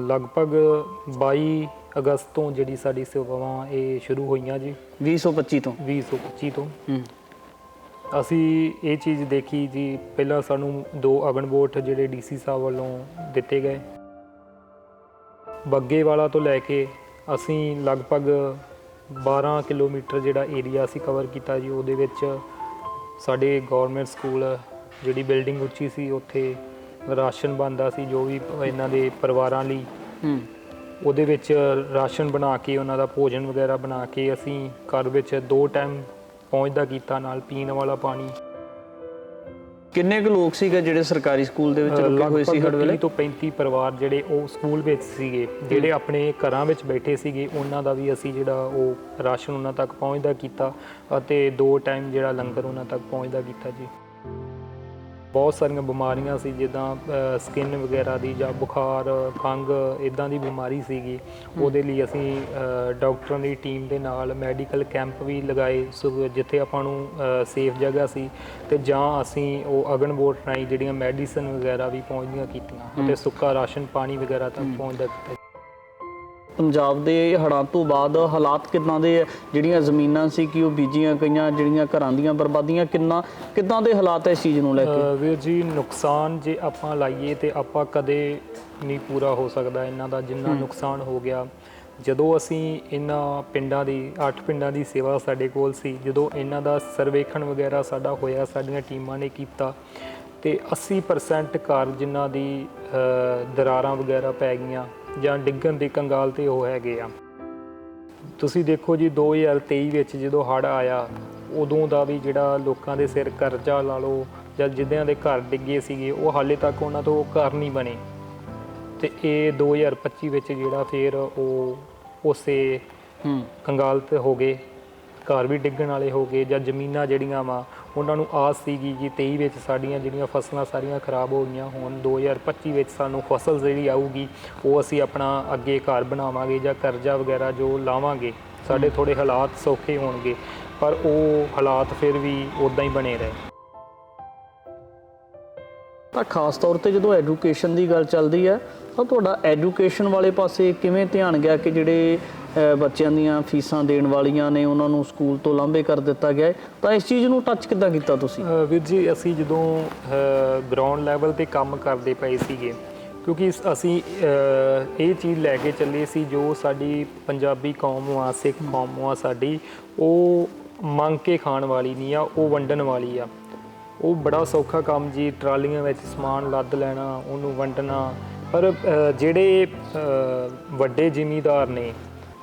ਲਗਭਗ 22 ਅਗਸਤ ਤੋਂ ਜਿਹੜੀ ਸਾਡੀ ਸੇਵਾਵਾਂ ਇਹ ਸ਼ੁਰੂ ਹੋਈਆਂ ਜੀ। 2025 ਤੋਂ। 2025 ਤੋਂ। ਹੂੰ। ਅਸੀਂ ਇਹ ਚੀਜ਼ ਦੇਖੀ ਜੀ ਪਹਿਲਾਂ ਸਾਨੂੰ ਦੋ ਅਗਨ ਬੋਟ ਜਿਹੜੇ ਡੀਸੀ ਸਾਹਿਬ ਵੱਲੋਂ ਦਿੱਤੇ ਗਏ। ਬੱਗੇ ਵਾਲਾ ਤੋਂ ਲੈ ਕੇ ਅਸੀਂ ਲਗਭਗ 12 ਕਿਲੋਮੀਟਰ ਜਿਹੜਾ ਏਰੀਆ ਅਸੀਂ ਕਵਰ ਕੀਤਾ ਜੀ ਉਹਦੇ ਵਿੱਚ ਸਾਡੇ ਗਵਰਨਮੈਂਟ ਸਕੂਲ ਜਿਹੜੀ ਬਿਲਡਿੰਗ ਉੱਚੀ ਸੀ ਉੱਥੇ ਰਾਸ਼ਨ ਬਣਦਾ ਸੀ ਜੋ ਵੀ ਇਹਨਾਂ ਦੇ ਪਰਿਵਾਰਾਂ ਲਈ। ਹੂੰ। ਉਹਦੇ ਵਿੱਚ ਰਾਸ਼ਨ ਬਣਾ ਕੇ ਉਹਨਾਂ ਦਾ ਭੋਜਨ ਵਗੈਰਾ ਬਣਾ ਕੇ ਅਸੀਂ ਘਰ ਵਿੱਚ ਦੋ ਟਾਈਮ ਪਹੁੰਚਦਾ ਕੀਤਾ ਨਾਲ ਪੀਣ ਵਾਲਾ ਪਾਣੀ। ਕਿੰਨੇ ਕੁ ਲੋਕ ਸੀਗੇ ਜਿਹੜੇ ਸਰਕਾਰੀ ਸਕੂਲ ਦੇ ਵਿੱਚ ਰੁਕੇ ਹੋਏ ਸੀ ਲਗਭਗ ਵੇਲੇ? 30 ਤੋਂ 35 ਪਰਿਵਾਰ ਜਿਹੜੇ ਉਹ ਸਕੂਲ ਵਿੱਚ ਸੀਗੇ ਜਿਹੜੇ ਆਪਣੇ ਘਰਾਂ ਵਿੱਚ ਬੈਠੇ ਸੀਗੇ ਉਹਨਾਂ ਦਾ ਵੀ ਅਸੀਂ ਜਿਹੜਾ ਉਹ ਰਾਸ਼ਨ ਉਹਨਾਂ ਤੱਕ ਪਹੁੰਚਦਾ ਕੀਤਾ ਅਤੇ ਦੋ ਟਾਈਮ ਜਿਹੜਾ ਲੰਗਰ ਉਹਨਾਂ ਤੱਕ ਪਹੁੰਚਦਾ ਕੀਤਾ ਜੀ। ਬਹੁਤ ਸਾਰੀਆਂ ਬਿਮਾਰੀਆਂ ਸੀ ਜਿੱਦਾਂ ਸਕਿਨ ਵਗੈਰਾ ਦੀ ਜਾਂ ਬੁਖਾਰ ਖੰਗ ਇਦਾਂ ਦੀ ਬਿਮਾਰੀ ਸੀਗੀ। ਉਹਦੇ ਲਈ ਅਸੀਂ ਡਾਕਟਰਾਂ ਦੀ ਟੀਮ ਦੇ ਨਾਲ ਮੈਡੀਕਲ ਕੈਂਪ ਵੀ ਲਗਾਏ। ਜਿੱਥੇ ਆਪਾਂ ਨੂੰ ਸੇਫ ਜਗ੍ਹਾ ਸੀ ਤੇ ਜਾਂ ਅਸੀਂ ਉਹ ਅਗਨ ਬੋਟ ਰਾਹੀਂ ਜਿਹੜੀਆਂ ਮੈਡੀਸਨ ਵਗੈਰਾ ਵੀ ਪਹੁੰਚਦੀਆਂ ਕੀਤੀਆਂ ਅਤੇ ਸੁੱਕਾ ਰਾਸ਼ਨ ਪਾਣੀ ਵਗੈਰਾ ਤੱਕ ਪਹੁੰਚਦਾ ਕੀਤਾ। ਪੰਜਾਬ ਦੇ ਹੜ੍ਹਾਂ ਤੋਂ ਬਾਅਦ ਹਾਲਾਤ ਕਿੰਨਾ ਦੇ? ਜਿਹੜੀਆਂ ਜ਼ਮੀਨਾਂ ਸੀ ਕਿ ਉਹ ਬੀਜੀਆਂ ਗਈਆਂ ਜਿਹੜੀਆਂ ਘਰਾਂ ਦੀਆਂ ਬਰਬਾਦੀਆਂ ਕਿੰਨਾ ਕਿੱਦਾਂ ਦੇ ਹਾਲਾਤ ਹੈ ਇਸ ਚੀਜ਼ ਨੂੰ ਲੈ ਕੇ? ਵੀਰ ਜੀ ਨੁਕਸਾਨ ਜੇ ਆਪਾਂ ਲਾਈਏ ਤੇ ਆਪਾਂ ਕਦੇ ਨਹੀਂ ਪੂਰਾ ਹੋ ਸਕਦਾ ਇਹਨਾਂ ਦਾ ਜਿੰਨਾ ਨੁਕਸਾਨ ਹੋ ਗਿਆ। ਜਦੋਂ ਅਸੀਂ ਇਹਨਾਂ ਪਿੰਡਾਂ ਦੀ 8 ਪਿੰਡਾਂ ਦੀ ਸੇਵਾ ਸਾਡੇ ਕੋਲ ਸੀ ਜਦੋਂ ਇਹਨਾਂ ਦਾ ਸਰਵੇਖਣ ਵਗੈਰਾ ਸਾਡਾ ਹੋਇਆ ਸਾਡੀਆਂ ਟੀਮਾਂ ਨੇ ਕੀਤਾ ਤੇ 80% ਘਰ ਜਿਨ੍ਹਾਂ ਦੀ ਦਰਾਰਾਂ ਵਗੈਰਾ ਪੈ ਗਈਆਂ ਜਾਂ ਡਿੱਗਣ ਦੀ ਕੰਗਾਲ ਤੇ ਉਹ ਹੈਗੇ ਆ। ਤੁਸੀਂ ਦੇਖੋ ਜੀ 2023 ਵਿੱਚ ਜਦੋਂ ਹੜ੍ਹ ਆਇਆ ਉਦੋਂ ਦਾ ਵੀ ਜਿਹੜਾ ਲੋਕਾਂ ਦੇ ਸਿਰ ਕਰਜ਼ਾ ਲਾ ਲਓ ਜਾਂ ਜਿੱਦਿਆਂ ਦੇ ਘਰ ਡਿੱਗੇ ਸੀਗੇ ਉਹ ਹਾਲੇ ਤੱਕ ਉਹਨਾਂ ਤੋਂ ਘਰ ਨਹੀਂ ਬਣੇ। ਤੇ ਇਹ 2025 ਵਿੱਚ ਜਿਹੜਾ ਫਿਰ ਉਹ ਉਸੇ ਹੂੰ। ਕੰਗਾਲ ਤੇ ਹੋ ਗਏ। ਘਰ ਵੀ ਡਿੱਗਣ ਵਾਲੇ ਹੋ ਗਏ ਜਾਂ ਜ਼ਮੀਨਾਂ ਜਿਹੜੀਆਂ ਵਾ, ਉਹਨਾਂ ਨੂੰ ਆਸ ਸੀਗੀ ਕਿ 23 ਵਿੱਚ ਸਾਡੀਆਂ ਜਿਹੜੀਆਂ ਫਸਲਾਂ ਸਾਰੀਆਂ ਖਰਾਬ ਹੋ ਗਈਆਂ ਹੁਣ 2025 ਵਿੱਚ ਸਾਨੂੰ ਫਸਲ ਜਿਹੜੀ ਆਊਗੀ, ਉਹ ਅਸੀਂ ਆਪਣਾ ਅੱਗੇ ਘਰ ਬਣਾਵਾਂਗੇ ਜਾਂ ਕਰਜ਼ਾ ਵਗੈਰਾ ਜੋ ਲਾਵਾਂਗੇ, ਸਾਡੇ ਥੋੜੇ ਹਾਲਾਤ ਸੌਖੇ ਹੋਣਗੇ, ਪਰ ਉਹ ਹਾਲਾਤ ਫਿਰ ਵੀ ਉਦਾਂ ਹੀ ਬਣੇ ਰਹੇ। ਤਾਂ ਖਾਸ ਤੌਰ ਤੇ ਜਦੋਂ ਐਜੂਕੇਸ਼ਨ ਦੀ ਗੱਲ ਚੱਲਦੀ ਹੈ, ਤਾਂ ਤੁਹਾਡਾ ਐਜੂਕੇਸ਼ਨ ਵਾਲੇ ਪਾਸੇ ਕਿਵੇਂ ਧਿਆਨ ਗਿਆ ਕਿ ਜਿਹੜੇ ਬੱਚਿਆਂ ਦੀਆਂ ਫੀਸਾਂ ਦੇਣ ਵਾਲੀਆਂ ਨੇ, ਉਹਨਾਂ ਨੂੰ ਸਕੂਲ ਤੋਂ ਲਾਂਭੇ ਕਰ ਦਿੱਤਾ ਗਿਆ ਹੈ। ਤਾਂ ਇਸ ਚੀਜ਼ ਨੂੰ ਟੱਚ ਕਿੱਦਾਂ ਕੀਤਾ ਤੁਸੀਂ? ਵੀਰ ਜੀ, ਅਸੀਂ ਜਦੋਂ ਗਰਾਊਂਡ ਲੈਵਲ ਤੇ ਕੰਮ ਕਰਦੇ ਪਏ ਸੀਗੇ, ਕਿਉਂਕਿ ਅਸੀਂ ਇਹ ਚੀਜ਼ ਲੈ ਕੇ ਚੱਲੇ ਸੀ, ਜੋ ਸਾਡੀ ਪੰਜਾਬੀ ਕੌਮ ਆ, ਸਿੱਖ ਕੌਮ ਆ ਸਾਡੀ, ਉਹ ਮੰਗ ਕੇ ਖਾਣ ਵਾਲੀ ਨਹੀਂ ਆ, ਉਹ ਵੰਡਣ ਵਾਲੀ ਆ। ਉਹ ਬੜਾ ਸੌਖਾ ਕੰਮ ਜੀ, ਟਰਾਲੀਆਂ ਵਿੱਚ ਸਮਾਨ ਲੱਦ ਲੈਣਾ, ਉਹਨੂੰ ਵੰਡਣਾ। ਪਰ ਜਿਹੜੇ ਵੱਡੇ ਜ਼ਿਮੀਦਾਰ ਨੇ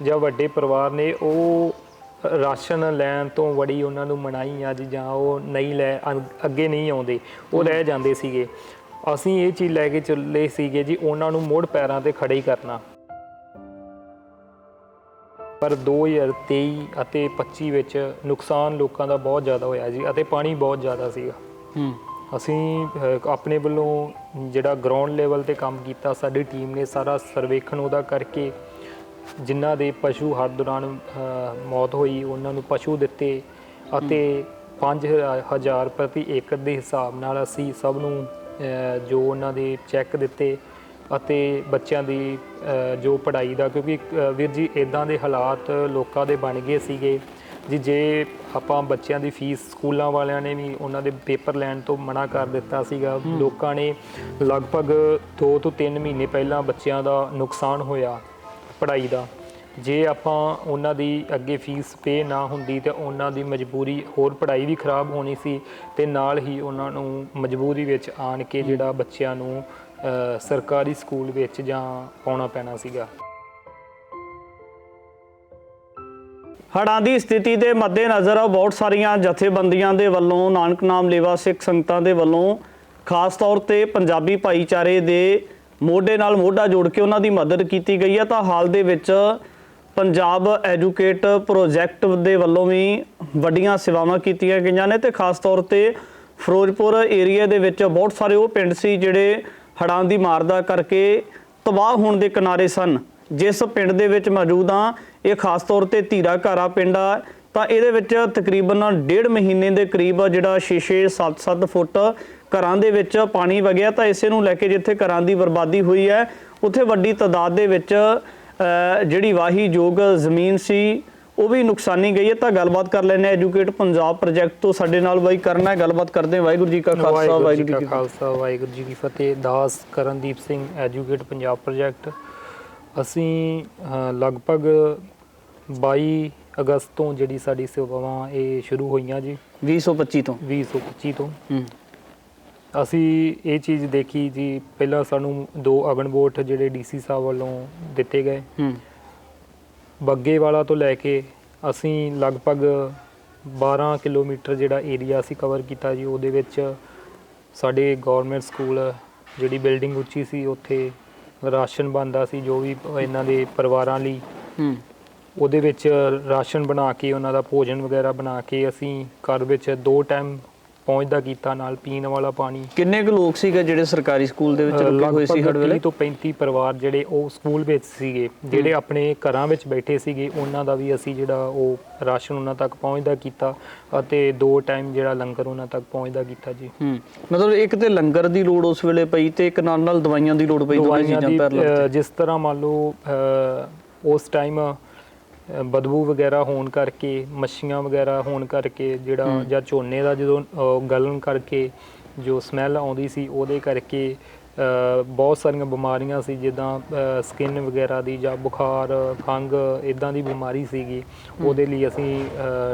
ਜਾਂ ਵੱਡੇ ਪਰਿਵਾਰ ਨੇ ਉਹ ਰਾਸ਼ਨ ਲੈਣ ਤੋਂ ਬੜੀ ਉਹਨਾਂ ਨੂੰ ਮਨਾਈ ਆ ਜੀ ਜਾਂ ਉਹ ਨਹੀਂ ਲੈ ਅੱਗੇ ਨਹੀਂ ਆਉਂਦੇ ਉਹ ਰਹਿ ਜਾਂਦੇ ਸੀਗੇ। ਅਸੀਂ ਇਹ ਚੀਜ਼ ਲੈ ਕੇ ਚੱਲੇ ਸੀਗੇ ਜੀ ਉਹਨਾਂ ਨੂੰ ਮੋੜ ਪੈਰਾਂ ਤੇ ਖੜੇ ਹੀ ਕਰਨਾ। ਪਰ 2023 ਅਤੇ 25 ਵਿੱਚ ਨੁਕਸਾਨ ਲੋਕਾਂ ਦਾ ਬਹੁਤ ਜ਼ਿਆਦਾ ਹੋਇਆ ਜੀ ਅਤੇ ਪਾਣੀ ਬਹੁਤ ਜ਼ਿਆਦਾ ਸੀਗਾ। ਹੂੰ। ਅਸੀਂ ਆਪਣੇ ਵੱਲੋਂ ਜਿਹੜਾ ਗਰਾਊਂਡ ਲੈਵਲ ਤੇ ਕੰਮ ਕੀਤਾ ਸਾਡੀ ਟੀਮ ਨੇ ਸਾਰਾ ਸਰਵੇਖਣ ਉਹਦਾ ਕਰਕੇ ਜਿਨ੍ਹਾਂ ਦੇ ਪਸ਼ੂ ਹਰ ਦੌਰਾਨ ਮੌਤ ਹੋਈ ਉਹਨਾਂ ਨੂੰ ਪਸ਼ੂ ਦਿੱਤੇ ਅਤੇ 5000 ਪ੍ਰਤੀ ਏਕੜ ਦੇ ਹਿਸਾਬ ਨਾਲ ਅਸੀਂ ਸਭ ਨੂੰ ਜੋ ਉਹਨਾਂ ਦੇ ਚੈੱਕ ਦਿੱਤੇ ਅਤੇ ਬੱਚਿਆਂ ਦੀ ਜੋ ਪੜ੍ਹਾਈ ਦਾ ਕਿਉਂਕਿ ਵੀਰ ਜੀ ਇਦਾਂ ਦੇ ਹਾਲਾਤ ਲੋਕਾਂ ਦੇ ਬਣ ਗਏ ਸੀਗੇ ਜੀ ਜੇ ਆਪਾਂ ਬੱਚਿਆਂ ਦੀ ਫੀਸ ਸਕੂਲਾਂ ਵਾਲਿਆਂ ਨੇ ਵੀ ਉਹਨਾਂ ਦੇ ਪੇਪਰ ਲੈਣ ਤੋਂ ਮਨਾ ਕਰ ਦਿੱਤਾ ਸੀਗਾ ਲੋਕਾਂ ਨੇ ਲਗਭਗ 2 ਤੋਂ 3 ਮਹੀਨੇ ਪਹਿਲਾਂ ਬੱਚਿਆਂ ਦਾ ਨੁਕਸਾਨ ਹੋਇਆ। ਪੜ੍ਹਾਈ ਦਾ। ਜੇ ਆਪਾਂ ਉਹਨਾਂ ਦੀ ਅੱਗੇ ਫੀਸ ਪੇ ਨਾ ਹੁੰਦੀ ਤੇ ਉਹਨਾਂ ਦੀ ਮਜਬੂਰੀ ਹੋਰ ਪੜ੍ਹਾਈ ਵੀ ਖਰਾਬ ਹੋਣੀ ਸੀ ਤੇ ਨਾਲ ਹੀ ਉਹਨਾਂ ਨੂੰ ਮਜਬੂਰੀ ਵਿੱਚ ਆਣ ਕੇ ਜਿਹੜਾ ਬੱਚਿਆਂ ਨੂੰ ਸਰਕਾਰੀ ਸਕੂਲ ਵਿੱਚ ਜਾਂ ਪਾਉਣਾ ਪੈਣਾ ਸੀਗਾ। ਹੜ੍ਹਾਂ ਦੀ ਸਥਿਤੀ ਦੇ ਮੱਦੇਨਜ਼ਰ ਬਹੁਤ ਸਾਰੀਆਂ ਜਥੇਬੰਦੀਆਂ ਦੇ ਵੱਲੋਂ ਨਾਨਕ ਨਾਮ ਲੇਵਾ ਸਿੱਖ ਸੰਗਤਾਂ ਦੇ ਵੱਲੋਂ ਖਾਸ ਤੌਰ ਤੇ ਪੰਜਾਬੀ ਭਾਈਚਾਰੇ ਦੇ ਮੋਢੇ ਨਾਲ ਮੋਢਾ ਜੋੜ ਕੇ ਉਹਨਾਂ ਦੀ ਮਦਦ ਕੀਤੀ ਗਈ ਹੈ, ਤਾਂ ਹਾਲ ਦੇ ਵਿੱਚ ਪੰਜਾਬ ਐਜੂਕੇਟ ਪ੍ਰੋਜੈਕਟ ਦੇ ਵੱਲੋਂ ਵੀ ਵੱਡੀਆਂ ਸੇਵਾਵਾਂ ਕੀਤੀਆਂ ਗਈਆਂ ਨੇ ਤੇ ਖਾਸ ਤੌਰ ਤੇ ਫਿਰੋਜ਼ਪੁਰ ਏਰੀਆ ਦੇ ਵਿੱਚ ਬਹੁਤ ਸਾਰੇ ਉਹ ਪਿੰਡ ਸੀ ਜਿਹੜੇ ਹੜ੍ਹਾਂ ਦੀ ਮਾਰ ਦਾ ਕਰਕੇ ਤਬਾਹ ਹੋਣ ਦੇ ਕਿਨਾਰੇ ਸਨ। ਜਿਸ ਪਿੰਡ ਦੇ ਵਿੱਚ ਮੌਜੂਦ ਆ ਇਹ ਖਾਸ ਤੌਰ ਤੇ ਧੀਰਾ ਘਾਰਾ ਪਿੰਡ ਆ, ਤਾਂ ਇਹਦੇ ਵਿੱਚ ਤਕਰੀਬਨ ਡੇਢ ਮਹੀਨੇ ਦੇ ਕਰੀਬ ਜਿਹੜਾ 6-6 7-7 ਫੁੱਟ ਘਰਾਂ ਦੇ ਵਿੱਚ ਪਾਣੀ ਵਗਿਆ ਤਾਂ ਇਸੇ ਨੂੰ ਲੈ ਕੇ ਜਿੱਥੇ ਘਰਾਂ ਦੀ ਬਰਬਾਦੀ ਹੋਈ ਹੈ ਉੱਥੇ ਵੱਡੀ ਤਾਦਾਦ ਦੇ ਵਿੱਚ ਜਿਹੜੀ ਵਾਹੀਯੋਗ ਜ਼ਮੀਨ ਸੀ ਉਹ ਵੀ ਨੁਕਸਾਨੀ ਗਈ ਹੈ। ਤਾਂ ਗੱਲਬਾਤ ਕਰ ਹਾਂ ਐਜੂਕੇਟ ਪੰਜਾਬ ਪ੍ਰੋਜੈਕਟ ਤੋਂ। ਸਾਡੇ ਨਾਲ ਬਾਈ ਕਰਨਾ ਹੈ। ਗੱਲਬਾਤ ਕਰਦੇ ਹਾਂ। ਵਾਹਿਗੁਰੂ ਜੀ ਕਾ ਖਾਲਸਾ ਵਾਹਿਗੁਰੂ ਜੀ ਕਾ ਖਾਲਸਾ ਵਾਹਿਗੁਰੂ ਜੀ ਕੀ ਫਤਿਹ। ਦਾਸ ਕਰਨਦੀਪ ਸਿੰਘ ਐਜੂਕੇਟ ਪੰਜਾਬ ਪ੍ਰੋਜੈਕਟ ਅਸੀਂ ਲਗਭਗ 22 ਅਗਸਤ ਤੋਂ ਜਿਹੜੀ ਸਾਡੀ ਸੇਵਾਵਾਂ ਇਹ ਸ਼ੁਰੂ ਹੋਈਆਂ ਜੀ। 2025 ਤੋਂ। 2025 ਤੋਂ। ਹੂੰ। ਅਸੀਂ ਇਹ ਚੀਜ਼ ਦੇਖੀ ਜੀ ਪਹਿਲਾਂ ਸਾਨੂੰ ਦੋ ਅਗਨਬੋਟ ਜਿਹੜੇ ਡੀਸੀ ਸਾਹਿਬ ਵੱਲੋਂ ਦਿੱਤੇ ਗਏ। ਹੂੰ। ਬੱਗੇ ਵਾਲਾ ਤੋਂ ਲੈ ਕੇ ਅਸੀਂ ਲਗਭਗ 12 ਕਿਲੋਮੀਟਰ ਜਿਹੜਾ ਏਰੀਆ ਅਸੀਂ ਕਵਰ ਕੀਤਾ ਜੀ ਉਹਦੇ ਵਿੱਚ ਸਾਡੇ ਗਵਰਨਮੈਂਟ ਸਕੂਲ ਜਿਹੜੀ ਬਿਲਡਿੰਗ ਉੱਚੀ ਸੀ ਉੱਥੇ ਰਾਸ਼ਨ ਬਣਦਾ ਸੀ ਜੋ ਵੀ ਇਹਨਾਂ ਦੇ ਪਰਿਵਾਰਾਂ ਲਈ। ਹੂੰ। ਉਹਦੇ ਵਿੱਚ ਰਾਸ਼ਨ ਬਣਾ ਕੇ ਉਹਨਾਂ ਦਾ ਭੋਜਨ ਵਗੈਰਾ ਬਣਾ ਕੇ ਅਸੀਂ ਘਰ ਵਿੱਚ ਦੋ ਟਾਈਮ ਪਹੁੰਚਦਾ ਕੀਤਾ ਨਾਲ ਪੀਣ ਵਾਲਾ ਪਾਣੀ। ਕਿੰਨੇ ਕੁ ਲੋਕ ਸੀਗੇ ਜਿਹੜੇ ਸਰਕਾਰੀ ਸਕੂਲ ਦੇ ਵਿੱਚ ਰੁਕੇ ਹੋਏ ਸੀ ਵੇਲੇ? 30 ਤੋਂ 35 ਪਰਿਵਾਰ ਜਿਹੜੇ ਉਹ ਸਕੂਲ ਵਿੱਚ ਸੀਗੇ ਜਿਹੜੇ ਆਪਣੇ ਘਰਾਂ ਵਿੱਚ ਬੈਠੇ ਸੀਗੇ ਉਹਨਾਂ ਦਾ ਵੀ ਅਸੀਂ ਜਿਹੜਾ ਉਹ ਰਾਸ਼ਨ ਉਹਨਾਂ ਤੱਕ ਪਹੁੰਚਦਾ ਕੀਤਾ ਅਤੇ ਦੋ ਟਾਈਮ ਜਿਹੜਾ ਲੰਗਰ ਉਹਨਾਂ ਤੱਕ ਪਹੁੰਚਦਾ ਕੀਤਾ ਜੀ। ਹੂੰ ਮਤਲਬ ਇੱਕ ਤੇ ਲੰਗਰ ਦੀ ਲੋੜ ਉਸ ਵੇਲੇ ਪਈ ਤੇ ਇੱਕ ਨਾਲ ਨਾਲ ਦਵਾਈਆਂ ਦੀ ਲੋੜ ਪਈ ਦੋਵੇਂ ਚੀਜ਼ਾਂ ਪੈਰਲਲ ਜਿਸ ਤਰ੍ਹਾਂ ਮੰਨ ਲਓ ਉਸ ਟਾਈਮ ਬਦਬੂ ਵਗੈਰਾ ਹੋਣ ਕਰਕੇ ਮੱਛੀਆਂ ਵਗੈਰਾ ਹੋਣ ਕਰਕੇ ਜਿਹੜਾ ਜਾਂ ਝੋਨੇ ਦਾ ਜਦੋਂ ਗਲਣ ਕਰਕੇ ਜੋ ਸਮੈਲ ਆਉਂਦੀ ਸੀ ਉਹਦੇ ਕਰਕੇ ਬਹੁਤ ਸਾਰੀਆਂ ਬਿਮਾਰੀਆਂ ਸੀ ਜਿੱਦਾਂ ਸਕਿਨ ਵਗੈਰਾ ਦੀ ਜਾਂ ਬੁਖਾਰ ਖੰਗ ਇਦਾਂ ਦੀ ਬਿਮਾਰੀ ਸੀਗੀ। ਉਹਦੇ ਲਈ ਅਸੀਂ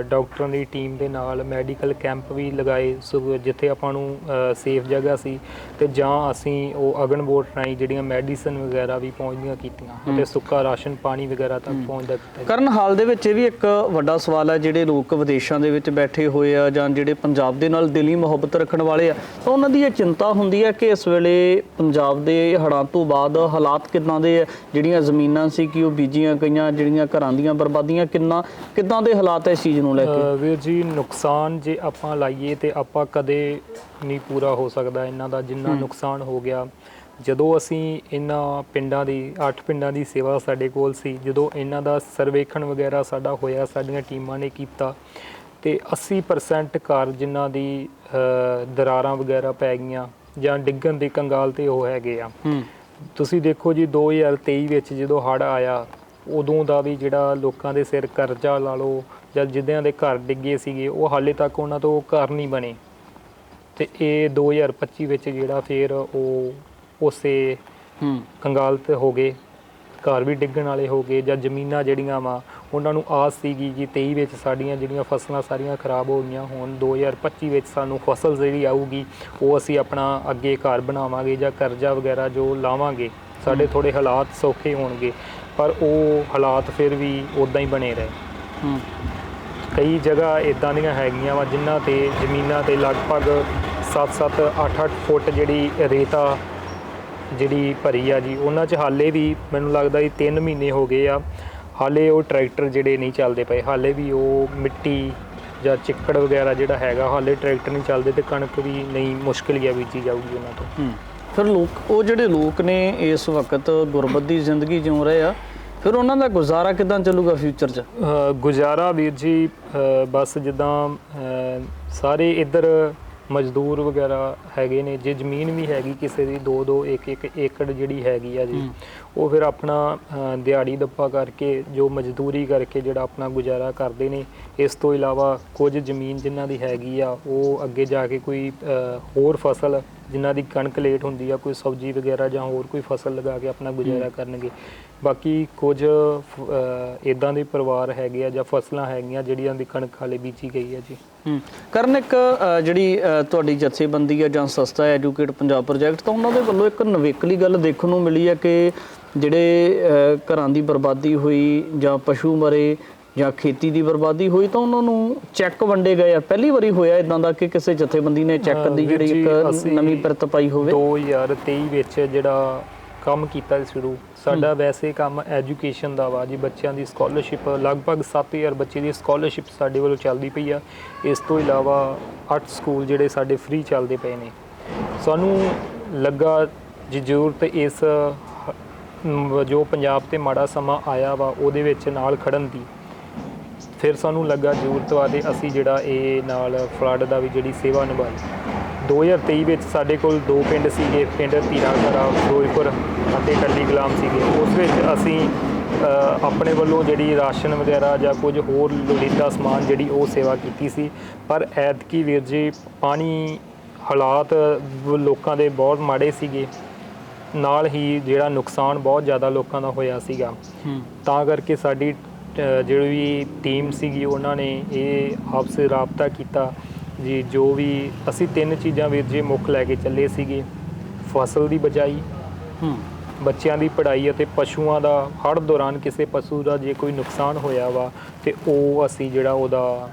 ਡਾਕਟਰਾਂ ਦੀ ਟੀਮ ਦੇ ਨਾਲ ਮੈਡੀਕਲ ਕੈਂਪ ਵੀ ਲਗਾਏ। ਜਿੱਥੇ ਆਪਾਂ ਨੂੰ ਸੇਫ ਜਗ੍ਹਾ ਸੀ ਤੇ ਜਾਂ ਅਸੀਂ ਉਹ ਅਗਨ ਬੋਟ ਰਾਹੀਂ ਜਿਹੜੀਆਂ ਮੈਡੀਸਨ ਵਗੈਰਾ ਵੀ ਪਹੁੰਚਦੀਆਂ ਕੀਤੀਆਂ ਅਤੇ ਸੁੱਕਾ ਰਾਸ਼ਨ ਪਾਣੀ ਵਗੈਰਾ ਤੱਕ ਪਹੁੰਚਦਾ ਕੀਤਾ। ਕਰਨ ਹਾਲ ਦੇ ਵਿੱਚ ਇਹ ਵੀ ਇੱਕ ਵੱਡਾ ਸਵਾਲ ਹੈ ਜਿਹੜੇ ਲੋਕ ਵਿਦੇਸ਼ਾਂ ਦੇ ਵਿੱਚ ਬੈਠੇ ਹੋਏ ਆ ਜਾਂ ਜਿਹੜੇ ਪੰਜਾਬ ਦੇ ਨਾਲ ਦਿਲੀ ਮੁਹੱਬਤ ਰੱਖਣ ਵਾਲੇ ਆ ਤਾਂ ਉਹਨਾਂ ਦੀ ਇਹ ਚਿੰਤਾ ਹੁੰਦੀ ਹੈ ਕਿ ਇਸ ਵੇਲੇ ਪੰਜਾਬ ਦੇ ਹੜ੍ਹਾਂ ਤੋਂ ਬਾਅਦ ਹਾਲਾਤ ਕਿੱਦਾਂ ਦੇ ਜਿਹੜੀਆਂ ਜ਼ਮੀਨਾਂ ਸੀ ਕਿ ਉਹ ਬੀਜੀਆਂ ਗਈਆਂ ਜਿਹੜੀਆਂ ਘਰਾਂ ਦੀਆਂ ਬਰਬਾਦੀਆਂ ਕਿੰਨਾ ਕਿੱਦਾਂ ਦੇ ਹਾਲਾਤ ਹੈ ਇਸ ਚੀਜ਼ ਨੂੰ ਲੈ ਕੇ? ਵੀਰ ਜੀ ਨੁਕਸਾਨ ਜੇ ਆਪਾਂ ਲਾਈਏ ਤੇ ਆਪਾਂ ਕਦੇ ਨਹੀਂ ਪੂਰਾ ਹੋ ਸਕਦਾ ਇਹਨਾਂ ਦਾ ਜਿੰਨਾ ਨੁਕਸਾਨ ਹੋ ਗਿਆ। ਜਦੋਂ ਅਸੀਂ ਇਹਨਾਂ ਪਿੰਡਾਂ ਦੀ 8 ਪਿੰਡਾਂ ਦੀ ਸੇਵਾ ਸਾਡੇ ਕੋਲ ਸੀ ਜਦੋਂ ਇਹਨਾਂ ਦਾ ਸਰਵੇਖਣ ਵਗੈਰਾ ਸਾਡਾ ਹੋਇਆ ਸਾਡੀਆਂ ਟੀਮਾਂ ਨੇ ਕੀਤਾ ਤੇ 80% ਘਰ ਜਿਨ੍ਹਾਂ ਦੀ ਦਰਾਰਾਂ ਵਗੈਰਾ ਪੈ ਗਈਆਂ ਜਾਂ ਡਿੱਗਣ ਦੇ ਕੰਗਾਲ ਤੇ ਉਹ ਹੈਗੇ ਆ। ਹੂੰ। ਤੁਸੀਂ ਦੇਖੋ ਜੀ 2023 ਵਿੱਚ ਜਦੋਂ ਹੜ੍ਹ ਆਇਆ ਉਦੋਂ ਦਾ ਵੀ ਜਿਹੜਾ ਲੋਕਾਂ ਦੇ ਸਿਰ ਕਰਜ਼ਾ ਲਾ ਲਓ ਜਾਂ ਜਿੱਦਿਆਂ ਦੇ ਘਰ ਡਿੱਗੇ ਸੀਗੇ ਉਹ ਹਾਲੇ ਤੱਕ ਉਹਨਾਂ ਤੋਂ ਘਰ ਨਹੀਂ ਬਣੇ। ਤੇ ਇਹ 2025 ਵਿੱਚ ਜਿਹੜਾ ਫੇਰ ਉਹ ਉਸੇ ਹੂੰ। ਕੰਗਾਲ ਤੇ ਹੋ ਗਏ। ਘਰ ਵੀ ਡਿੱਗਣ ਵਾਲੇ ਹੋ ਗਏ ਜਾਂ ਜ਼ਮੀਨਾਂ ਜਿਹੜੀਆਂ ਵਾ ਉਹਨਾਂ ਨੂੰ ਆਸ ਸੀਗੀ ਜੀ 23 ਵਿੱਚ ਸਾਡੀਆਂ ਜਿਹੜੀਆਂ ਫਸਲਾਂ ਸਾਰੀਆਂ ਖਰਾਬ ਹੋ ਗਈਆਂ ਹੁਣ 2025 ਵਿੱਚ ਸਾਨੂੰ ਫਸਲ ਜਿਹੜੀ ਆਊਗੀ ਉਹ ਅਸੀਂ ਆਪਣਾ ਅੱਗੇ ਘਰ ਬਣਾਵਾਂਗੇ ਜਾਂ ਕਰਜ਼ਾ ਵਗੈਰਾ ਜੋ ਲਾਵਾਂਗੇ ਸਾਡੇ ਥੋੜੇ ਹਾਲਾਤ ਸੌਖੇ ਹੋਣਗੇ ਪਰ ਉਹ ਹਾਲਾਤ ਫਿਰ ਵੀ ਉਦਾਂ ਹੀ ਬਣੇ ਰਹੇ। ਕਈ ਜਗ੍ਹਾ ਇਦਾਂ ਦੀਆਂ ਹੈਗੀਆਂ ਵਾ ਜਿਨ੍ਹਾਂ ਤੇ ਜ਼ਮੀਨਾਂ ਤੇ ਲਗਭਗ 7-7 8-8 ਫੁੱਟ ਜਿਹੜੀ ਰੇਤਾ ਜਿਹੜੀ ਭਰੀ ਆ ਜੀ ਉਹਨਾਂ 'ਚ ਹਾਲੇ ਵੀ ਮੈਨੂੰ ਲੱਗਦਾ ਜੀ 3 ਮਹੀਨੇ ਹੋ ਗਏ ਆ। ਹਾਲੇ ਉਹ ਟਰੈਕਟਰ ਜਿਹੜੇ ਨਹੀਂ ਚੱਲਦੇ ਪਏ ਹਾਲੇ ਵੀ ਉਹ ਮਿੱਟੀ ਜਾਂ ਚਿੱਕੜ ਵਗੈਰਾ ਜਿਹੜਾ ਹੈਗਾ ਹਾਲੇ ਟਰੈਕਟਰ ਨਹੀਂ ਚੱਲਦੇ ਤੇ ਕਣਕ ਵੀ ਨਹੀਂ ਮੁਸ਼ਕਿਲ ਹੀ ਆ ਬੀਜੀ ਜਾਊਗੀ ਉਹਨਾਂ ਤੋਂ। ਫਿਰ ਲੋਕ ਉਹ ਜਿਹੜੇ ਲੋਕ ਨੇ ਇਸ ਵਕਤ ਗੁਰਬਤ ਦੀ ਜ਼ਿੰਦਗੀ ਜਿਉ ਰਹੇ ਆ ਫਿਰ ਉਹਨਾਂ ਦਾ ਗੁਜ਼ਾਰਾ ਕਿਦਾਂ ਚੱਲੂਗਾ ਫਿਊਚਰ 'ਚ? ਗੁਜ਼ਾਰਾ ਵੀਰ ਜੀ ਬਸ ਜਿੱਦਾਂ ਸਾਰੇ ਇੱਧਰ ਮਜ਼ਦੂਰ ਵਗੈਰਾ ਹੈਗੇ ਨੇ, ਜੇ ਜ਼ਮੀਨ ਵੀ ਹੈਗੀ ਕਿਸੇ ਦੀ 2 2 1 1 ਏਕੜ ਜਿਹੜੀ ਹੈਗੀ ਆ ਜੀ ਉਹ ਫਿਰ ਆਪਣਾ ਦਿਹਾੜੀ ਦੱਪਾ ਕਰਕੇ ਜੋ ਮਜ਼ਦੂਰੀ ਕਰਕੇ ਜਿਹੜਾ ਆਪਣਾ ਗੁਜ਼ਾਰਾ ਕਰਦੇ ਨੇ ਇਸ ਤੋਂ ਇਲਾਵਾ ਕੁਝ ਜ਼ਮੀਨ ਜਿਨ੍ਹਾਂ ਦੀ ਹੈਗੀ ਆ ਉਹ ਅੱਗੇ ਜਾ ਕੇ ਕੋਈ ਹੋਰ ਫਸਲ ਜਿਨ੍ਹਾਂ ਦੀ ਕਣਕ ਲੇਟ ਹੁੰਦੀ ਆ ਕੋਈ ਸਬਜ਼ੀ ਵਗੈਰਾ ਜਾਂ ਹੋਰ ਕੋਈ ਫਸਲ ਲਗਾ ਕੇ ਆਪਣਾ ਗੁਜ਼ਾਰਾ ਕਰਨਗੇ। ਬਾਕੀ ਕੁਝ ਇਦਾਂ ਦੇ ਪਰਿਵਾਰ ਹੈਗੇ ਆ ਜਾਂ ਫਸਲਾਂ ਹੈਗੀਆਂ ਜਿਹੜੀਆਂ ਦੀ ਕਣਕ ਹਾਲੇ ਬੀਜੀ ਗਈ ਹੈ ਜੀ। ਹੂੰ। ਕਰਨ ਇੱਕ ਜਿਹੜੀ ਤੁਹਾਡੀ ਜਥੇਬੰਦੀ ਹੈ ਜਾਂ ਸੰਸਥਾ ਹੈ ਐਜੂਕੇਟ ਪੰਜਾਬ ਪ੍ਰੋਜੈਕਟ ਤਾਂ ਉਹਨਾਂ ਦੇ ਵੱਲੋਂ ਇੱਕ ਨਵੇਕਲੀ ਗੱਲ ਦੇਖਣ ਨੂੰ ਮਿਲੀ ਹੈ ਕਿ ਜਿਹੜੇ ਘਰਾਂ ਦੀ ਬਰਬਾਦੀ ਹੋਈ ਜਾਂ ਪਸ਼ੂ ਮਰੇ ਜਾਂ ਖੇਤੀ ਦੀ ਬਰਬਾਦੀ ਹੋਈ ਤਾਂ ਉਹਨਾਂ ਨੂੰ ਚੈੱਕ ਵੰਡੇ ਗਏ ਆ। ਪਹਿਲੀ ਵਾਰੀ ਹੋਇਆ ਇਦਾਂ ਦਾ ਕਿ ਕਿਸੇ ਜਥੇਬੰਦੀ ਨੇ ਚੈੱਕ ਦੀ ਜਿਹੜੀ ਇੱਕ ਨਵੀਂ ਪ੍ਰਤ ਪਾਈ ਹੋਵੇ। 2023 ਵਿੱਚ ਜਿਹੜਾ ਕੰਮ ਕੀਤਾ ਸ਼ੁਰੂ ਸਾਡਾ ਵੈਸੇ ਕੰਮ ਐਜੂਕੇਸ਼ਨ ਦਾ ਵਾ ਜੀ ਬੱਚਿਆਂ ਦੀ ਸਕਾਲਰਸ਼ਿਪ ਲਗਭਗ 7000 ਬੱਚੇ ਦੀ ਸਕਾਲਰਸ਼ਿਪ ਸਾਡੇ ਵੱਲੋਂ ਚੱਲਦੀ ਪਈ ਆ। ਇਸ ਤੋਂ ਇਲਾਵਾ 8 ਸਕੂਲ ਜਿਹੜੇ ਸਾਡੇ ਫ੍ਰੀ ਚੱਲਦੇ ਪਏ ਨੇ। ਸਾਨੂੰ ਲੱਗਾ ਜੀ ਜ਼ਰੂਰਤ ਇਸ ਜੋ ਪੰਜਾਬ ਤੇ ਮਾੜਾ ਸਮਾਂ ਆਇਆ ਵਾ, ਉਹਦੇ ਵਿੱਚ ਨਾਲ ਖੜਨ ਦੀ। ਫਿਰ ਸਾਨੂੰ ਲੱਗਾ, ਜ਼ਰੂਰਤ ਵਾ ਤੇ ਅਸੀਂ ਜਿਹੜਾ ਇਹ ਨਾਲ ਫਲੱਡ ਦਾ ਵੀ ਜਿਹੜੀ ਸੇਵਾ ਨਿਭਾਈ। 2023 ਵਿੱਚ ਸਾਡੇ ਕੋਲ ਦੋ ਪਿੰਡ ਸੀਗੇ, ਪਿੰਡ ਧੀਰਾਗੜਾ ਫਿਰੋਜ਼ਪੁਰ ਅਤੇ ਟੱਲੀ ਗੁਲਾਮ ਸੀਗੇ। ਉਸ ਵਿੱਚ ਅਸੀਂ ਆਪਣੇ ਵੱਲੋਂ ਜਿਹੜੀ ਰਾਸ਼ਨ ਵਗੈਰਾ ਜਾਂ ਕੁਝ ਹੋਰ ਲੋੜੀਂਦਾ ਸਮਾਨ ਜਿਹੜੀ ਉਹ ਸੇਵਾ ਕੀਤੀ ਸੀ। ਪਰ ਐਤਕੀ ਵੀਰ ਜੀ, ਪਾਣੀ ਹਾਲਾਤ ਲੋਕਾਂ ਦੇ ਬਹੁਤ ਮਾੜੇ ਸੀਗੇ। ਨਾਲ ਹੀ ਜਿਹੜਾ ਨੁਕਸਾਨ ਬਹੁਤ ਜ਼ਿਆਦਾ ਲੋਕਾਂ ਦਾ ਹੋਇਆ ਸੀਗਾ। ਤਾਂ ਕਰਕੇ ਸਾਡੀ ਜਿਹੜੀ ਵੀ ਟੀਮ ਸੀਗੀ ਉਹਨਾਂ ਨੇ ਇਹ ਆਪਸ ਰਾਬਤਾ ਕੀਤਾ ਜੀ ਜੋ ਵੀ ਅਸੀਂ ਤਿੰਨ ਚੀਜ਼ਾਂ ਵੀਰ ਜੀ ਮੁੱਖ ਲੈ ਕੇ ਚੱਲੇ ਸੀਗੇ। ਫਸਲ ਦੀ ਬਜਾਈ ਹੂੰ। ਬੱਚਿਆਂ ਦੀ ਪੜ੍ਹਾਈ ਅਤੇ ਪਸ਼ੂਆਂ ਦਾ ਹੜ੍ਹ ਦੌਰਾਨ ਕਿਸੇ ਪਸ਼ੂ ਦਾ ਜੇ ਕੋਈ ਨੁਕਸਾਨ ਹੋਇਆ ਵਾ ਤੇ ਉਹ ਅਸੀਂ ਜਿਹੜਾ ਉਹਦਾ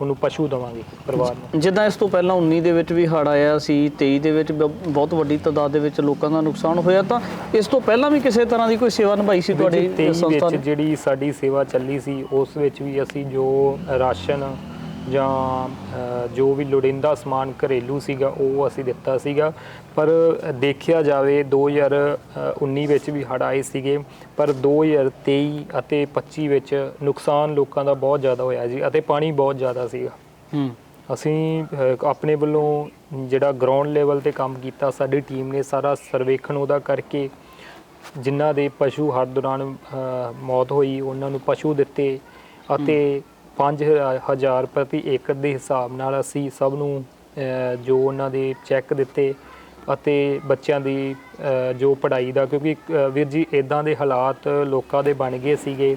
ਉਹਨੂੰ ਪਸ਼ੂ ਦਵਾਂਗੇ ਪਰਿਵਾਰ ਨੂੰ। ਜਿੱਦਾਂ ਇਸ ਤੋਂ ਪਹਿਲਾਂ 19 ਦੇ ਵਿੱਚ ਵੀ ਹੜ ਆਇਆ ਸੀ 23 ਦੇ ਵਿੱਚ ਬ- ਬਹੁਤ ਵੱਡੀ ਤਾਦਾਦ ਦੇ ਵਿੱਚ ਲੋਕਾਂ ਦਾ ਨੁਕਸਾਨ ਹੋਇਆ ਤਾਂ ਇਸ ਤੋਂ ਪਹਿਲਾਂ ਵੀ ਕਿਸੇ ਤਰ੍ਹਾਂ ਦੀ ਕੋਈ ਸੇਵਾ ਨਿਭਾਈ ਸੀ ਤੁਹਾਡੀ ਤੁਹਾਡੇ ਸੰਸਥਾ ਵਿੱਚ ਨੇ? ਜਿਹੜੀ ਸਾਡੀ ਸੇਵਾ ਚੱਲੀ ਸੀ ਉਸ ਵਿੱਚ ਵੀ ਅਸੀਂ ਜੋ ਰਾਸ਼ਨ ਜਾਂ ਜੋ ਵੀ ਲੋੜੀਂਦਾ ਸਮਾਨ ਘਰੇਲੂ ਸੀਗਾ ਉਹ ਅਸੀਂ ਦਿੱਤਾ ਸੀਗਾ। ਪਰ ਦੇਖਿਆ ਜਾਵੇ 2019 ਵਿੱਚ ਵੀ ਹੜ੍ਹ ਆਏ ਸੀਗੇ। ਪਰ 2023 ਅਤੇ 25 ਵਿੱਚ ਨੁਕਸਾਨ ਲੋਕਾਂ ਦਾ ਬਹੁਤ ਜ਼ਿਆਦਾ ਹੋਇਆ ਜੀ ਅਤੇ ਪਾਣੀ ਬਹੁਤ ਜ਼ਿਆਦਾ ਸੀਗਾ। ਹੂੰ। ਅਸੀਂ ਆਪਣੇ ਵੱਲੋਂ ਜਿਹੜਾ ਗਰਾਊਂਡ ਲੈਵਲ ਤੇ ਕੰਮ ਕੀਤਾ ਸਾਡੀ ਟੀਮ ਨੇ ਸਾਰਾ ਸਰਵੇਖਣ ਉਹਦਾ ਕਰਕੇ ਜਿਨ੍ਹਾਂ ਦੇ ਪਸ਼ੂ ਹੜ੍ਹ ਦੌਰਾਨ ਮੌਤ ਹੋਈ ਉਹਨਾਂ ਨੂੰ ਪਸ਼ੂ ਦਿੱਤੇ ਅਤੇ 5000 ਪ੍ਰਤੀ ਏਕੜ ਦੇ ਹਿਸਾਬ ਨਾਲ ਅਸੀਂ ਸਭ ਨੂੰ ਜੋ ਉਹਨਾਂ ਦੇ ਚੈੱਕ ਦਿੱਤੇ ਅਤੇ ਬੱਚਿਆਂ ਦੀ ਜੋ ਪੜ੍ਹਾਈ ਦਾ ਕਿਉਂਕਿ ਵੀਰ ਜੀ ਇਦਾਂ ਦੇ ਹਾਲਾਤ ਲੋਕਾਂ ਦੇ ਬਣ ਗਏ ਸੀਗੇ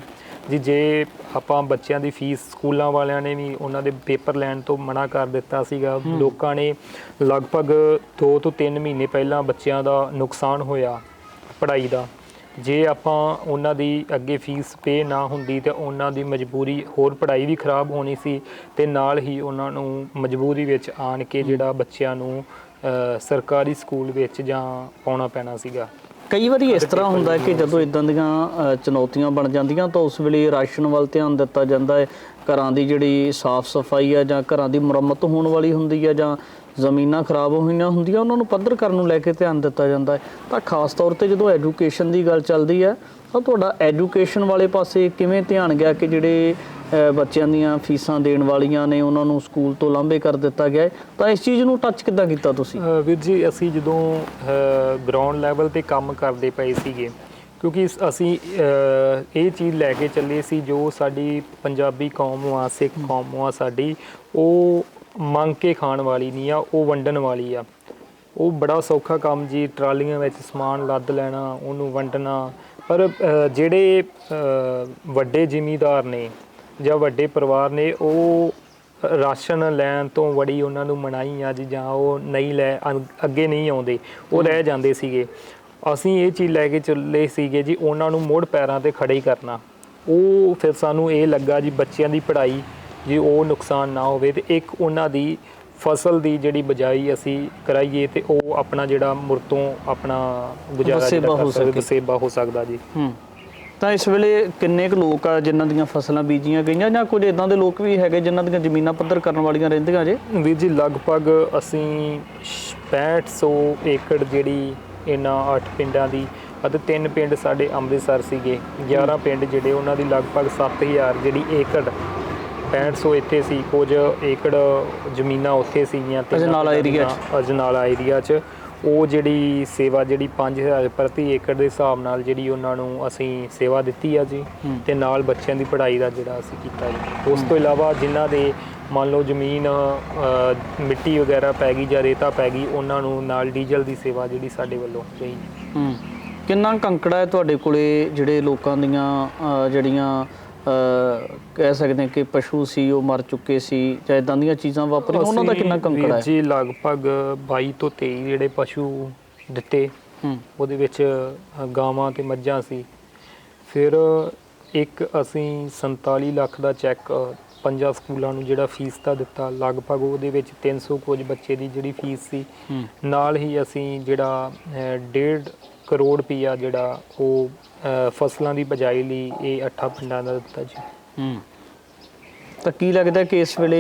ਜੀ ਜੇ ਆਪਾਂ ਬੱਚਿਆਂ ਦੀ ਫੀਸ ਸਕੂਲਾਂ ਵਾਲਿਆਂ ਨੇ ਵੀ ਉਹਨਾਂ ਦੇ ਪੇਪਰ ਲੈਣ ਤੋਂ ਮਨਾ ਕਰ ਦਿੱਤਾ ਸੀਗਾ ਲੋਕਾਂ ਨੇ ਲਗਭਗ 2 ਤੋਂ 3 ਮਹੀਨੇ ਪਹਿਲਾਂ ਬੱਚਿਆਂ ਦਾ ਨੁਕਸਾਨ ਹੋਇਆ ਪੜ੍ਹਾਈ ਦਾ। ਜੇ ਆਪਾਂ ਉਹਨਾਂ ਦੀ ਅੱਗੇ ਫੀਸ ਪੇ ਨਾ ਹੁੰਦੀ ਤੇ ਉਹਨਾਂ ਦੀ ਮਜਬੂਰੀ ਹੋਰ ਪੜ੍ਹਾਈ ਵੀ ਖਰਾਬ ਹੋਣੀ ਸੀ ਤੇ ਨਾਲ ਹੀ ਉਹਨਾਂ ਨੂੰ ਮਜਬੂਰੀ ਵਿੱਚ ਆਣ ਕੇ ਜਿਹੜਾ ਬੱਚਿਆਂ ਨੂੰ ਸਰਕਾਰੀ ਸਕੂਲ ਵਿੱਚ ਜਾਂ ਪਾਉਣਾ ਪੈਣਾ ਸੀਗਾ। ਕਈ ਵਾਰੀ ਇਸ ਤਰ੍ਹਾਂ ਹੁੰਦਾ ਕਿ ਜਦੋਂ ਇਦਾਂ ਦੀਆਂ ਚੁਣੌਤੀਆਂ ਬਣ ਜਾਂਦੀਆਂ ਤਾਂ ਉਸ ਵੇਲੇ ਰਾਸ਼ਨ ਵੱਲ ਧਿਆਨ ਦਿੱਤਾ ਜਾਂਦਾ ਹੈ। ਘਰਾਂ ਦੀ ਜਿਹੜੀ ਸਾਫ਼ ਸਫ਼ਾਈ ਆ ਜਾਂ ਘਰਾਂ ਦੀ ਮੁਰੰਮਤ ਹੋਣ ਵਾਲੀ ਹੁੰਦੀ ਆ ਜਾਂ ਜ਼ਮੀਨਾਂ ਖਰਾਬ ਹੋਈਆਂ ਹੁੰਦੀਆਂ, ਉਹਨਾਂ ਨੂੰ ਪੱਧਰ ਕਰਨ ਨੂੰ ਲੈ ਕੇ ਧਿਆਨ ਦਿੱਤਾ ਜਾਂਦਾ ਹੈ। ਤਾਂ ਖਾਸ ਤੌਰ ਤੇ ਜਦੋਂ ਐਜੂਕੇਸ਼ਨ ਦੀ ਗੱਲ ਚੱਲਦੀ ਹੈ ਤਾਂ ਤੁਹਾਡਾ ਐਜੂਕੇਸ਼ਨ ਵਾਲੇ ਪਾਸੇ ਕਿਵੇਂ ਧਿਆਨ ਗਿਆ ਕਿ ਜਿਹੜੇ ਬੱਚਿਆਂ ਦੀਆਂ ਫੀਸਾਂ ਦੇਣ ਵਾਲੀਆਂ ਨੇ, ਉਹਨਾਂ ਨੂੰ ਸਕੂਲ ਤੋਂ ਲਾਂਭੇ ਕਰ ਦਿੱਤਾ ਗਿਆ ਹੈ? ਤਾਂ ਇਸ ਚੀਜ਼ ਨੂੰ ਟੱਚ ਕਿੱਦਾਂ ਕੀਤਾ ਤੁਸੀਂ? ਵੀਰ ਜੀ, ਅਸੀਂ ਜਦੋਂ ਗਰਾਊਂਡ ਲੈਵਲ ਤੇ ਕੰਮ ਕਰਦੇ ਪਏ ਸੀਗੇ ਕਿਉਂਕਿ ਇਸ- ਅਸੀਂ ਇਹ ਚੀਜ਼ ਲੈ ਕੇ ਚੱਲੇ ਸੀ ਜੋ ਸਾਡੀ ਪੰਜਾਬੀ ਕੌਮ ਆ ਸਿੱਖ ਕੌਮ ਆ ਸਾਡੀ ਉਹ ਮੰਗ ਕੇ ਖਾਣ ਵਾਲੀ ਨਹੀਂ ਆ ਉਹ ਵੰਡਣ ਵਾਲੀ ਆ। ਉਹ ਬੜਾ ਸੌਖਾ ਕੰਮ ਜੀ ਟਰਾਲੀਆਂ ਵਿੱਚ ਸਮਾਨ ਲੱਦ ਲੈਣਾ ਉਹਨੂੰ ਵੰਡਣਾ। ਪਰ ਜਿਹੜੇ ਵੱਡੇ ਜ਼ਿਮੀਦਾਰ ਨੇ ਜਾਂ ਵੱਡੇ ਪਰਿਵਾਰ ਨੇ ਉਹ ਰਾਸ਼ਨ ਲੈਣ ਤੋਂ ਬੜੀ ਉਹਨਾਂ ਨੂੰ ਮਨਾਈ ਆ ਜੀ ਜਾਂ ਉਹ ਨਹੀਂ ਲੈ ਅੱਗੇ ਨਹੀਂ ਆਉਂਦੇ। ਉਹ ਰਹਿ ਜਾਂਦੇ ਸੀਗੇ। ਅਸੀਂ ਇਹ ਚੀਜ਼ ਲੈ ਕੇ ਚੱਲੇ ਸੀਗੇ ਜੀ ਉਹਨਾਂ ਨੂੰ ਮੁੜ ਪੈਰਾਂ ਤੇ ਖੜੇ ਹੀ ਕਰਨਾ। ਉਹ ਫਿਰ ਸਾਨੂੰ ਇਹ ਲੱਗਾ ਜੀ ਬੱਚਿਆਂ ਦੀ ਪੜ੍ਹਾਈ ਜੀ ਉਹ ਨੁਕਸਾਨ ਨਾ ਹੋਵੇ ਤੇ ਇੱਕ ਉਹਨਾਂ ਦੀ ਫਸਲ ਦੀ ਜਿਹੜੀ ਬਜਾਈ ਅਸੀਂ ਕਰਾਈਏ ਤੇ ਉਹ ਆਪਣਾ ਜਿਹੜਾ ਮੁਰਤੋਂ ਆਪਣਾ ਗੁਜ਼ਾਰਾ ਜਿਹੜਾ ਕਰ ਹੋ ਸਕਦੇ ਸਕੇ। ਵਸੇਬਾ ਹੋ ਸਕਦਾ ਜੀ। ਹੂੰ। ਤਾਂ ਇਸ ਵੇਲੇ ਕਿੰਨੇ ਕੁ ਲੋਕ ਆ ਜਿਨ੍ਹਾਂ ਦੀਆਂ ਫਸਲਾਂ ਬੀਜੀਆਂ ਗਈਆਂ ਜਾਂ ਕੁਝ ਇਦਾਂ ਦੇ ਲੋਕ ਵੀ ਹੈਗੇ ਜਿਨ੍ਹਾਂ ਦੀਆਂ ਜ਼ਮੀਨਾਂ ਪੱਧਰ ਕਰਨ ਵਾਲੀਆਂ ਰਹਿੰਦੀਆਂ ਜੇ? ਵੀਰ ਜੀ ਲਗਭਗ ਅਸੀਂ 6500 ਏਕੜ ਜਿਹੜੀ ਇਹਨਾਂ 8 ਪਿੰਡਾਂ ਦੀ ਅਤੇ ਤਿੰਨ ਪਿੰਡ ਸਾਡੇ ਅੰਮ੍ਰਿਤਸਰ ਸੀਗੇ। 11 ਪਿੰਡ ਜਿਹੜੇ ਉਹਨਾਂ ਦੀ ਲਗਭਗ 7000 ਜਿਹੜੀ ਏਕੜ 6500 ਇੱਥੇ ਸੀ ਕੁਝ ਏਕੜ ਜ਼ਮੀਨਾਂ ਉੱਥੇ ਸੀਗੀਆਂ ਤਿੰਨਾਂ ਅਜਨਾਲਾ ਏਰੀਆ 'ਚ। ਅਜਨਾਲਾ ਏਰੀਆ 'ਚ। ਉਹ ਜਿਹੜੀ ਸੇਵਾ ਜਿਹੜੀ 5000 ਪ੍ਰਤੀ ਏਕੜ ਦੇ ਹਿਸਾਬ ਨਾਲ ਜਿਹੜੀ ਉਹਨਾਂ ਨੂੰ ਅਸੀਂ ਸੇਵਾ ਦਿੱਤੀ ਆ ਜੀ। ਤੇ ਨਾਲ ਬੱਚਿਆਂ ਦੀ ਪੜ੍ਹਾਈ ਦਾ ਜਿਹੜਾ ਅਸੀਂ ਕੀਤਾ ਜੀ। ਉਸ ਤੋਂ ਇਲਾਵਾ ਜਿਨ੍ਹਾਂ ਦੇ ਮੰਨ ਲਓ ਜ਼ਮੀਨ ਮਿੱਟੀ ਵਗੈਰਾ ਪੈ ਗਈ ਜਾਂ ਰੇਤਾ ਪੈ ਗਈ ਉਹਨਾਂ ਨੂੰ ਨਾਲ ਡੀਜ਼ਲ ਦੀ ਸੇਵਾ ਜਿਹੜੀ ਸਾਡੇ ਵੱਲੋਂ ਰਹੀ ਹੂੰ। ਕਿੰਨਾ ਕੁ ਅੰਕੜਾ ਹੈ ਤੁਹਾਡੇ ਕੋਲੇ ਜਿਹੜੇ ਲੋਕਾਂ ਦੀਆਂ ਜਿਹੜੀਆਂ ਕਹਿ ਸਕਦੇ ਹਾਂ ਕਿ ਪਸ਼ੂ ਸੀ ਉਹ ਮਰ ਚੁੱਕੇ ਸੀ ਜਾਂ ਇਦਾਂ ਦੀਆਂ ਚੀਜ਼ਾਂ ਵਾਪਰੀਆਂ? ਉਹਨਾਂ ਦਾ ਕਿੰਨਾ ਕੁ ਅੰਕੜਾ ਵੀਰ ਹੈ? ਜੀ ਲਗਭਗ 22 ਤੋਂ 23 ਜਿਹੜੇ ਪਸ਼ੂ ਦਿੱਤੇ। ਹੂੰ। ਉਹਦੇ ਵਿੱਚ ਗਾਵਾਂ ਤੇ ਮੱਝਾਂ ਸੀ। ਫਿਰ ਇੱਕ ਅਸੀਂ 47 ਲੱਖ ਦਾ ਚੈੱਕ ਪੰਜਾਂ ਸਕੂਲਾਂ ਨੂੰ ਜਿਹੜਾ ਫੀਸ ਦਾ ਦਿੱਤਾ ਲਗਭਗ ਉਹਦੇ ਵਿੱਚ 300 ਕੁਝ ਬੱਚੇ ਦੀ ਜਿਹੜੀ ਫੀਸ ਸੀ। ਨਾਲ ਹੀ ਅਸੀਂ ਜਿਹੜਾ ਅ, ਡੇਢ ਕਰੋੜ ਰੁਪਈਆ ਜਿਹੜਾ ਉਹ ਫਸਲਾਂ ਦੀ ਬਜਾਈ ਲਈ ਇਹ ਅੱਠਾਂ ਪਿੰਡਾਂ ਦਾ ਦਿੱਤਾ ਜੀ। ਹੂੰ। ਤਾਂ ਕੀ ਲੱਗਦਾ ਕਿ ਇਸ ਵੇਲੇ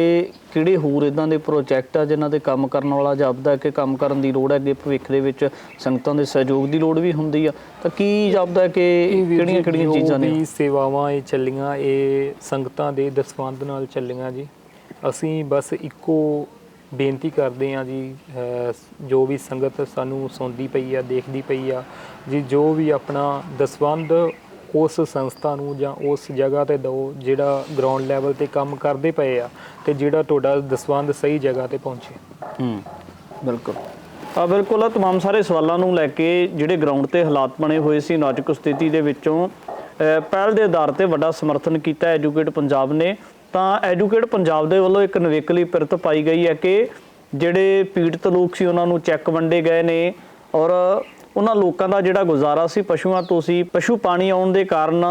ਕਿਹੜੇ ਹੋਰ ਇਦਾਂ ਦੇ ਪ੍ਰੋਜੈਕਟ ਆ ਜਿਨ੍ਹਾਂ ਤੇ ਕੰਮ ਕਰਨ ਵਾਲਾ ਜਾਪਦਾ ਕਿ ਕੰਮ ਕਰਨ ਦੀ ਲੋੜ ਹੈ ਅੱਗੇ ਭਵਿੱਖ ਦੇ ਵਿੱਚ ਸੰਗਤਾਂ ਦੇ ਸਹਿਯੋਗ ਦੀ ਲੋੜ ਵੀ ਹੁੰਦੀ ਆ? ਤਾਂ ਕੀ ਜਾਪਦਾ ਕਿ ਕਿਹੜੀਆਂ ਕਿਹੜੀਆਂ ਚੀਜ਼ਾਂ ਨੇ? ਸੇਵਾਵਾਂ ਇਹ ਚੱਲੀਆਂ ਇਹ ਸੰਗਤਾਂ ਦੇ ਦਸਵੰਦ ਨਾਲ ਚੱਲੀਆਂ ਜੀ। ਅਸੀਂ ਬਸ ਇੱਕੋ ਬੇਨਤੀ ਕਰਦੇ ਆ ਜੀ ਜੋ ਵੀ ਸੰਗਤ ਸਾਨੂੰ ਸੁਣਦੀ ਪਈ ਆ ਦੇਖਦੀ ਪਈ ਆ ਜੀ ਜੋ ਵੀ ਆਪਣਾ ਦਸਵੰਧ ਉਸ ਸੰਸਥਾ ਨੂੰ ਜਾਂ ਉਸ ਜਗ੍ਹਾ ਤੇ ਦਿਓ ਜਿਹੜਾ ਗਰਾਊਂਡ ਲੈਵਲ ਤੇ ਕੰਮ ਕਰਦੇ ਪਏ ਆ ਤੇ ਜਿਹੜਾ ਤੁਹਾਡਾ ਦਸਵੰਧ ਸਹੀ ਜਗ੍ਹਾ ਤੇ ਪਹੁੰਚੇ ਹੂੰ ਬਿਲਕੁਲ ਆ ਬਿਲਕੁਲ ਆ तमाम ਸਾਰੇ ਸਵਾਲਾਂ ਨੂੰ ਲੈ ਕੇ ਜਿਹੜੇ ਗਰਾਊਂਡ ਤੇ ਹਾਲਾਤ ਬਣੇ ਹੋਏ ਸੀ ਨਾਜ਼ੁਕ ਸਥਿਤੀ ਦੇ ਵਿੱਚੋਂ ਅਹ, ਪਹਿਲ ਦੇ ਆਧਾਰ ਤੇ ਵੱਡਾ ਸਮਰਥਨ ਕੀਤਾ ਐਜੂਕੇਟ ਪੰਜਾਬ ਨੇ ਤਾਂ ਐਜੂਕੇਟ ਪੰਜਾਬ ਦੇ ਵੱਲੋਂ ਇੱਕ ਨਵੇਕਲੀ ਪਿਰਤ ਪਾਈ ਗਈ ਹੈ ਕਿ ਜਿਹੜੇ ਪੀੜਤ ਲੋਕ ਸੀ ਉਹਨਾਂ ਨੂੰ ਚੈੱਕ ਵੰਡੇ ਗਏ ਨੇ ਔਰ ਉਹਨਾਂ ਲੋਕਾਂ ਦਾ ਜਿਹੜਾ ਗੁਜ਼ਾਰਾ ਸੀ ਪਸ਼ੂਆਂ ਤੋਂ ਸੀ ਪਸ਼ੂ ਪਾਣੀ ਆਉਣ ਦੇ ਕਾਰਨ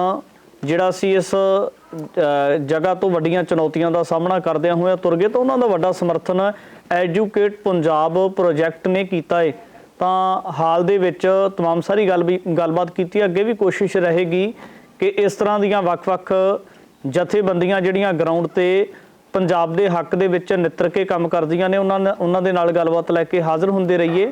ਜਿਹੜਾ ਸੀ ਇਸ ਅਹ, ਜਗ੍ਹਾ ਤੋਂ ਵੱਡੀਆਂ ਚੁਣੌਤੀਆਂ ਦਾ ਸਾਹਮਣਾ ਕਰਦਿਆਂ ਹੋਇਆ ਤੁਰ ਗਏ ਤਾਂ ਉਹਨਾਂ ਦਾ ਵੱਡਾ ਸਮਰਥਨ ਐਜੂਕੇਟ ਪੰਜਾਬ ਪ੍ਰੋਜੈਕਟ ਨੇ ਕੀਤਾ ਹੈ ਤਾਂ ਹਾਲ ਦੇ ਵਿੱਚ तमाम ਸਾਰੀ ਗੱਲ ਵੀ ਗੱਲਬਾਤ ਕੀਤੀ ਅੱਗੇ ਵੀ ਕੋਸ਼ਿਸ਼ ਰਹੇਗੀ ਕਿ ਇਸ ਤਰ੍ਹਾਂ ਦੀਆਂ ਵੱਖ-ਵੱਖ ਜਥੇਬੰਦੀਆਂ ਜਿਹੜੀਆਂ ਗਰਾਊਂਡ ਤੇ ਪੰਜਾਬ ਦੇ ਹੱਕ ਦੇ ਵਿੱਚ ਨਿੱਤਰ ਕੇ ਕੰਮ ਕਰਦੀਆਂ ਨੇ ਉਹਨਾਂ ਨੇ- ਉਹਨਾਂ ਦੇ ਨਾਲ ਗੱਲਬਾਤ ਲੈ ਕੇ ਹਾਜ਼ਰ ਹੁੰਦੇ ਰਹੀਏ